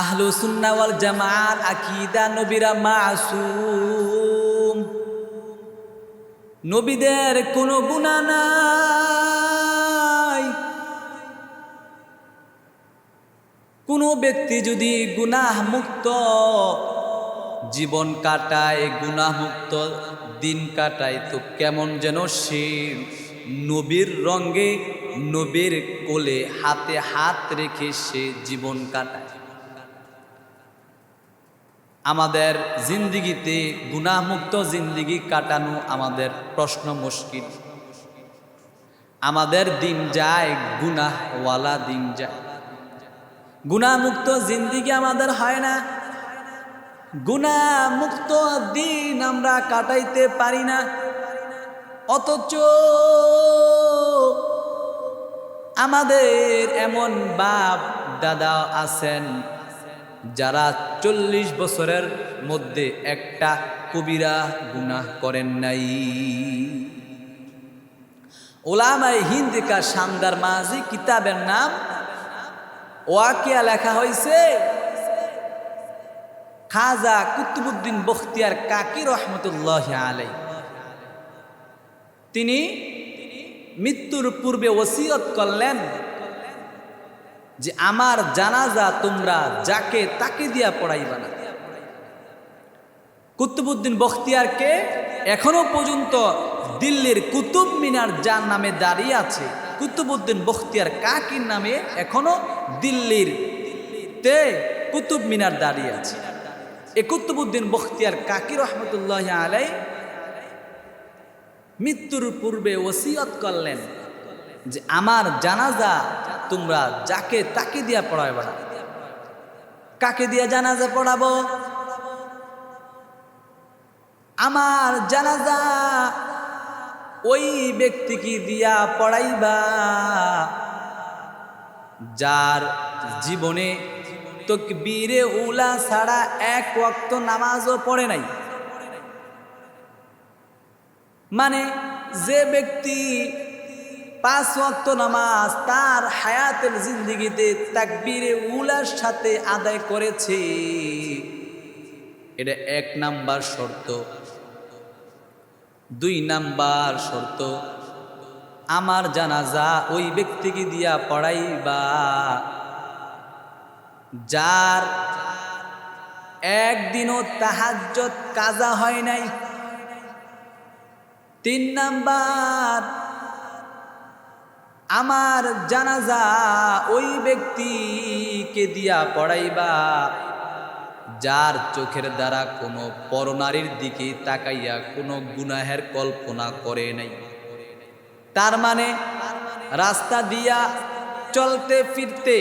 আহলু সুন্নাওয়াল জামার আকিদা নবীরা মাসুম। নবীদের কোনো গুণা নাই। কোনো ব্যক্তি যদি গুনাহ মুক্ত জীবন কাটায়, গুনাহ মুক্ত দিন কাটায়, তো কেমন যেন সে নবীর রঙ্গে নবীর কোলে হাতে হাত রেখে সে জীবন কাটায়। আমাদের জিন্দিগিতে গুণামুক্ত জিন্দিগি কাটানো আমাদের প্রশ্ন মুশকিল। আমাদের দিন যায়, গুনাহওয়ালা দিন যায়। গুণামুক্ত জিন্দিগি আমাদের হয় না। গুণামুক্ত দিন আমরা কাটাইতে পারি না। অথচ আমাদের এমন বাপ দাদা আছেন যারা চল্লিশ বছরের মধ্যে একটা কবিরা গুনাহ করেন নাই। ওলামাই হিন্দিকা শানদার মাঝি কিতাবের নাম ওয়াকিয়া লেখা হয়েছে খাজা কুতুবুদ্দিন বখতিয়ার কাকি রহমতুল্লাহ আলাই তিনি মৃত্যুর পূর্বে ওসিয়ত করলেন যে আমার জানাজা তোমরা যাকে তাকে দিয়া পড়াইবা না। কুতুবুদ্দিন বখতিয়ারকে এখনও পর্যন্ত দিল্লির কুতুব মিনার যার নামে দাঁড়িয়ে আছে কুতুবুদ্দিন বখতিয়ার কাকির নামে এখনও দিল্লির তে কুতুব মিনার দাঁড়িয়ে আছে। এ কুতুবুদ্দিন বখতিয়ার কাকি রহমতুল্লাহ আলাই মৃত্যুর পূর্বে ওসিয়ত করলেন যে আমার জানাজা তোমরা যাকে তাকে দিয়া পড়াবে না। কাকে দিয়া জানাজা পড়াবো? আমার জানাজা ওই ব্যক্তিকে দিয়া পড়াইবা যার জীবনে তকবীরে উলা ছাড়া এক ওয়াক্ত নামাজও পড়ে নাই। মানে যে ব্যক্তি পাঁচ ওয়াক্ত নামাজ তার হায়াতের জিন্দিগিতে তাকবীরে উলার সাথে আদায় করেছে। এটা এক নাম্বার শর্ত। দুই নাম্বার শর্ত, আমার জানাজা ওই ব্যক্তিকে দিয়া পড়াইবা। যার একদিনও তাহাজ্জত কাজা হয় নাই। তিন নাম্বার আমার জানাজা ওই ব্যক্তিকে দিয়া পড়াইবা। যার চোখের দ্বারা কোনো পরনারীর দিকে তাকাইয়া কোনো গুনাহের কল্পনা করে নাই। তার মানে রাস্তা দিয়া চলতে ফিরতে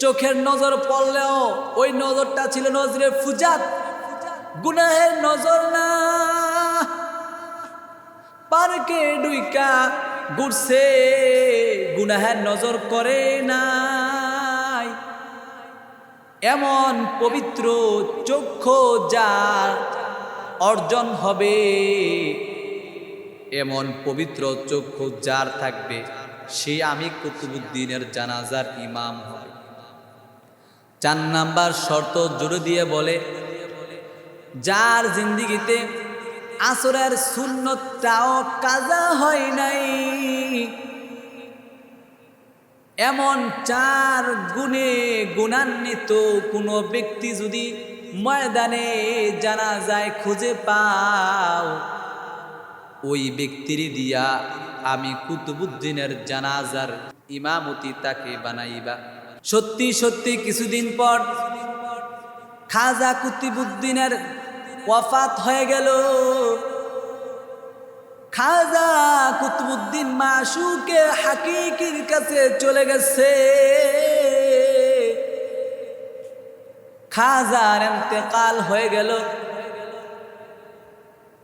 চোখের নজর পড়লেও ওই নজরটা ছিল নজরে ফুজাত, গুনাহের নজর না। পার্কে ডুইকা ঘুরছে, গুনাহের নজর করে নাই। এমন পবিত্র চক্ষু যার অর্জন হবে, এমন পবিত্র চক্ষু যার থাকবে, সে আমি কুতুবুদ্দিনের জানাজার ইমাম হবে। চার নাম্বার শর্ত জুড়ে দিয়ে বলে, যার জিন্দিগিতে আসরের শূন্যটাও কাজা হয় নাই। এমন চার গুণে গুণান্বিত কোনো ব্যক্তি যদি ময়দানে জানা যায় খুঁজে পাও, ওই ব্যক্তির দিয়া আমি কুতুবুদ্দিনের জানাজার ইমামতি তাকে বানাইবা। সত্যি সত্যি কিছুদিন পর খাজা কুতুবুদ্দিনের ওয়াফাত হয়ে গেল। খাজা কুতুবুদ্দিন মাসুকে হাকিকির কাছে চলে গেছে। খাজার এতেকাল হয়ে গেল।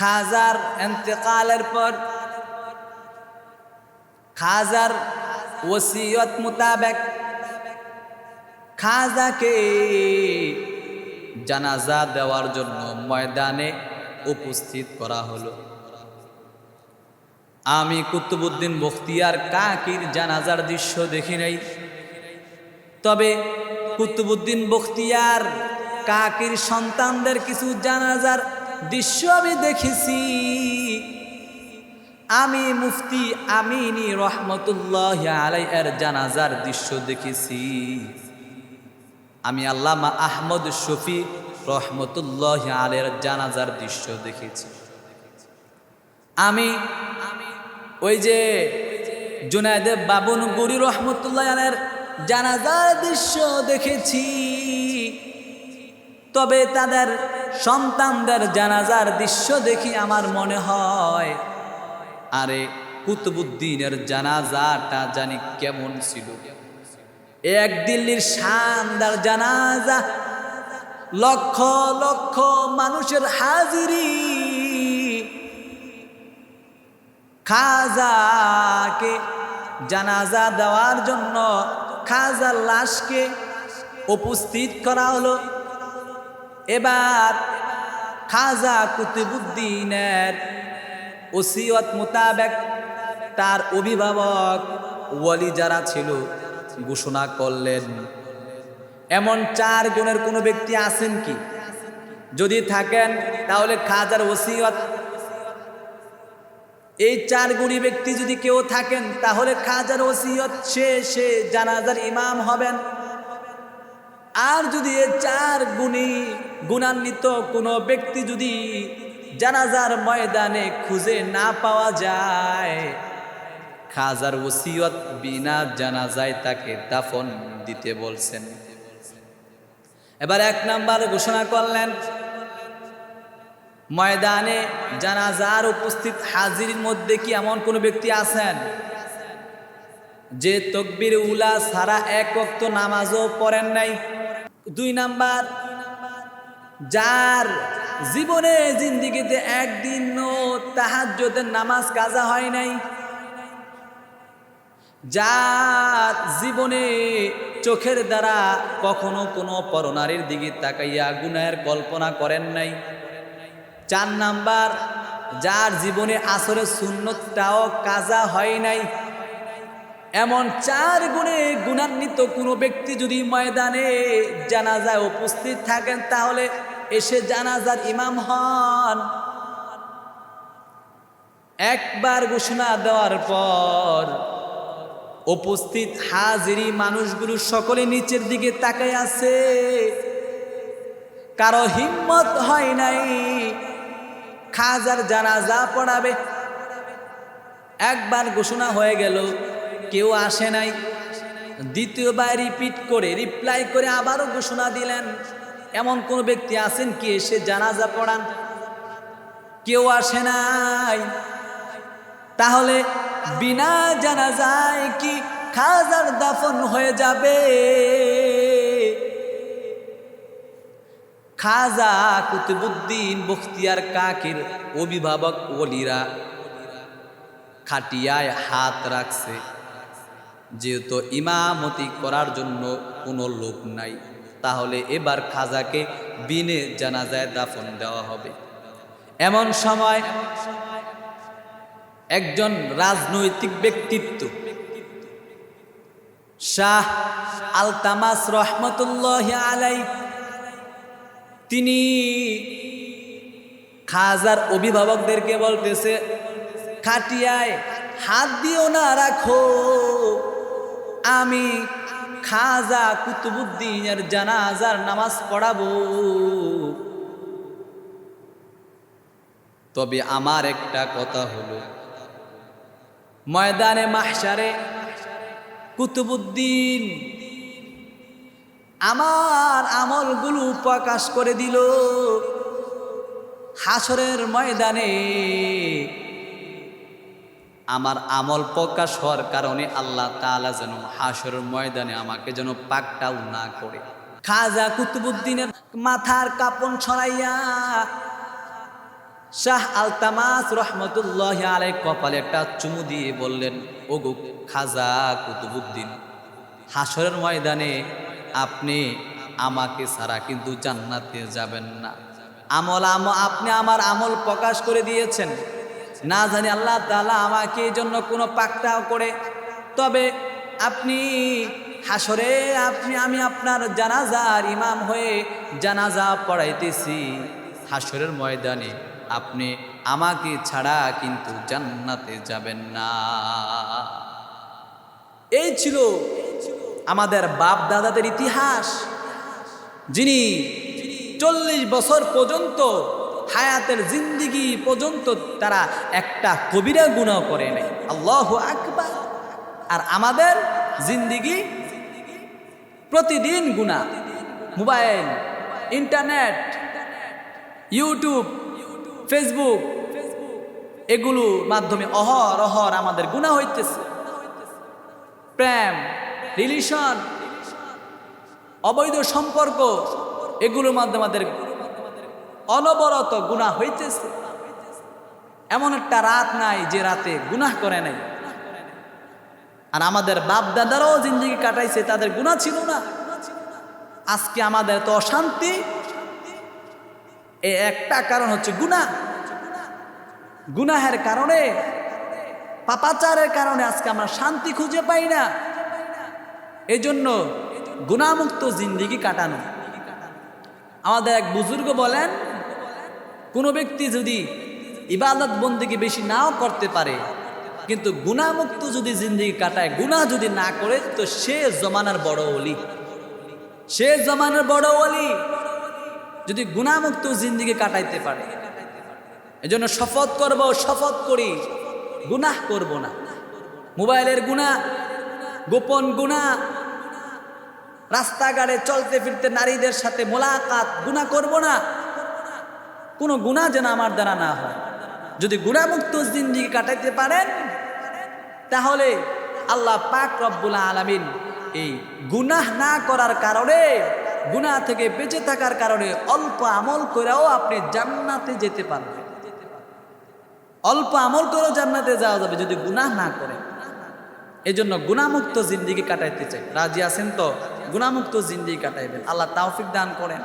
খাজার এতেকালের পর খাজার ওসিয়ত মোতাবেক খাজাকে জানাজা দেওয়ার জন্য ময়দানে উপস্থিত করা হলো। আমি কুতুবুদ্দিন বখতিয়ার কাকির জানাজার দৃশ্য দেখি নাই। তবে কুতুবুদ্দিন বখতিয়ার কাকির সন্তানদের কিছু জানাজার দৃশ্য আমি দেখেছি। আমি মুফতি আমিনী রহমতুল্লাহ আলাই এর জানাজার দৃশ্য দেখেছি। আমি আল্লামা আহমদ শফি রহমতুল্লাহ আলের জানাজার দৃশ্য দেখেছি। আমি ওই যে জুনায়দে বাবুন গুরি রহমতুল্লাহ আলের জানাজার দৃশ্য দেখেছি। তবে তাদের সন্তানদের জানাজার দৃশ্য দেখি আমার মনে হয়, আরে কুতুবুদ্দিনের জানাজাটা জানি কেমন ছিল। এক দিল্লির শানদার জানাজা, লক্ষ লক্ষ মানুষের হাজিরি। খাজাকে জানাজা দেওয়ার জন্য খাজার লাশকে উপস্থিত করা হলো। এবার খাজা কুতুবুদ্দিনের ওসিয়ত মোতাবেক তার অভিভাবক ওয়ালি যারা ছিল ঘোষণা করলেন। এমন চার গুণের কোনো ব্যক্তি আছেন কি? যদি থাকেন, তাহলে খাজার ওসিয়ত। এই চার গুণী ব্যক্তি যদি কেউ থাকেন, তাহলে খাজার ওসিয়ত সে সে জানাজার ইমাম হবেন। আর যদি এ চার গুণী, গুণান্বিত কোনো ব্যক্তি যদি জানাজার ময়দানে খুঁজে না পাওয়া যায় খাজার ওসিয়ত বিনা জানাজায় তাকে দাফন দিতে বলছেন। এবার এক নাম্বার ঘোষণা করলেন, ময়দানে জানাজার উপস্থিত হাজির মধ্যে কি এমন কোনো ব্যক্তি আছেন যে তকবির উলা সারা এক অক্ত নামাজও পড়েন নাই? দুই নাম্বার, যার জীবনে জিন্দিগিতে একদিনও তাহাজ্জুদের নামাজ কাজা হয় নাই? যার জীবনে চোখের দ্বারা কখনো কোনো পরনারীর দিকে তাকাইয়া গুনাহের কল্পনা করেন নাই। চার নাম্বার, যার জীবনে আসরে শূন্যটাও কাজা হয় নাই। এমন চার গুণে গুণান্বিত কোনো ব্যক্তি যদি ময়দানে জানাজায় উপস্থিত থাকেন, তাহলে এসে জানাজার ইমাম হন। একবার ঘোষণা দেওয়ার পর উপস্থিত হাজিরি মানুষগুলো সকলে নিচের দিকে তাকায় আছে। কারও হিম্মত হয় নাই। খাজার জানাজা পড়াবে। একবার ঘোষণা হয়ে গেল, কেউ আসে নাই। দ্বিতীয়বার রিপিট করে, রিপ্লাই করে আবারও ঘোষণা দিলেন। এমন কোন ব্যক্তি আছেন কি এসে জানাজা পড়ান? কেউ আসে নাই। তাহলে বিনা জানাজায় কি খাজার দাফন হয়ে যাবে? খাজা কুতুবুদ্দিন বখতিয়ার কাকের অভিভাবক ওলিরা খাটিয়ায় হাত রাখছে। যেহেতু ইমামতি করার জন্য কোনো লোক নাই, তাহলে এবার খাজাকে বিনে জানাজায় দাফন দেওয়া হবে। এমন সময় একজন রাজনৈতিক ব্যক্তিত্ব। শাহ আলতামাস রহমতুল্লাহ আলাই তিনি খাজার অভিভাবকদেরকে বলতেছে, খাটিয়ায় হাত দিও না, রাখো। আমি খাজা কুতুবুদ্দিনের জানাজার নামাজ পড়াবো। তবে আমার একটা কথা হলো ময়দানে মাহসারে কুতুবুদ্দিন। আমার আমলগুলো প্রকাশ করে দিল হাসরের ময়দানে। আমার আমল প্রকাশ হওয়ার কারণে আল্লাহ তাআলা যেন হাসরের ময়দানে আমাকে যেন পাকটাও না করে। খাজা কুতুবুদ্দিনের মাথার কাপন ছড়াইয়া শাহ আলতামাস রহমতুল্লাহ আলাই কপালে একটা চুমু দিয়ে বললেন, ওগো খাজা কুতুবুদ্দিন হাসরের ময়দানে আপনি আমাকে ছাড়া কিন্তু জান্নাতে যাবেন না। আমল আম, আপনি আমার আমল প্রকাশ করে দিয়েছেন। না জানি আল্লাহ তাআলা আমাকে এই জন্য কোনো পাকটাও করে। তবে আপনি হাসরে আপনি, আমি আপনার জানাজার ইমাম হয়ে জানাজা পড়াইতেছি হাসরের ময়দানে। আপনি আমাকে ছাড়া কিন্তু জান্নাতে যাবেন না। এই ছিল আমাদের বাপ দাদাদের ইতিহাস, যিনি চল্লিশ বছর পর্যন্ত হায়াতের জিন্দিগি পর্যন্ত তারা একটা কবিরা গুণা করে নেই। আল্লাহ আকবার। আর আমাদের জিন্দিগি প্রতিদিন গুণা মোবাইল, ইন্টারনেট, ইউটিউব ফেসবুক এগুলোর মাধ্যমে অহর অহর আমাদের গুণা হইতেছে। প্রেম রিলেশন অবৈধ সম্পর্ক, এগুলোর মাধ্যমে আমাদের অনবরত গুণা হইতেছে। এমন একটা রাত নাই যে রাতে গুনাহ করে নাই। আর আমাদের বাপ দাদারাও জিন্দগি কাটাইছে, তাদের গুণা ছিল না। আজকে আমাদের তো অশান্তি এই একটা কারণ হচ্ছে গুনাহ। গুনাহের কারণে, পাপাচারের কারণে আজকে আমরা শান্তি খুঁজে পাই না। এই জন্য গুণামুক্ত জিন্দিগি কাটানো। আমাদের এক বুজুর্গ বলেন, কোনো ব্যক্তি যদি ইবাদত বন্দিকে বেশি নাও করতে পারে, কিন্তু গুণামুক্ত যদি জিন্দিগি কাটায় গুণা যদি না করে, তো সে জমানার বড় অলি সে জমানার বড় অলি যদি গুণামুক্ত জিন্দিগি কাটাইতে পারে। এজন্য শপথ করব, শপথ করি, গুনাহ করব না। মোবাইলের গুণা, গোপন গুণা, রাস্তাঘাটে চলতে ফিরতে নারীদের সাথে মোলাকাত গুণা করব না। কোনো গুণা যেন আমার দ্বারা না হয়। যদি গুণামুক্ত জিন্দিগি কাটাইতে পারেন, তাহলে আল্লাহ পাক রব্বুল আলামিন এই গুনাহ না করার কারণে গুনাহ থেকে বেঁচে থাকার কারণে অল্প আমল করেও আপনি জান্নাতে যেতে পারবেন। অল্প আমল করেও জান্নাতে যাওয়া যাবে যদি গুনাহ না করে এই জন্য গুণামুক্ত জিন্দিগি কাটাইতে চাই। রাজি আছেন তো? গুণামুক্ত জিন্দিগি কাটাইবেন। আল্লাহ তাওফিক দান করেন।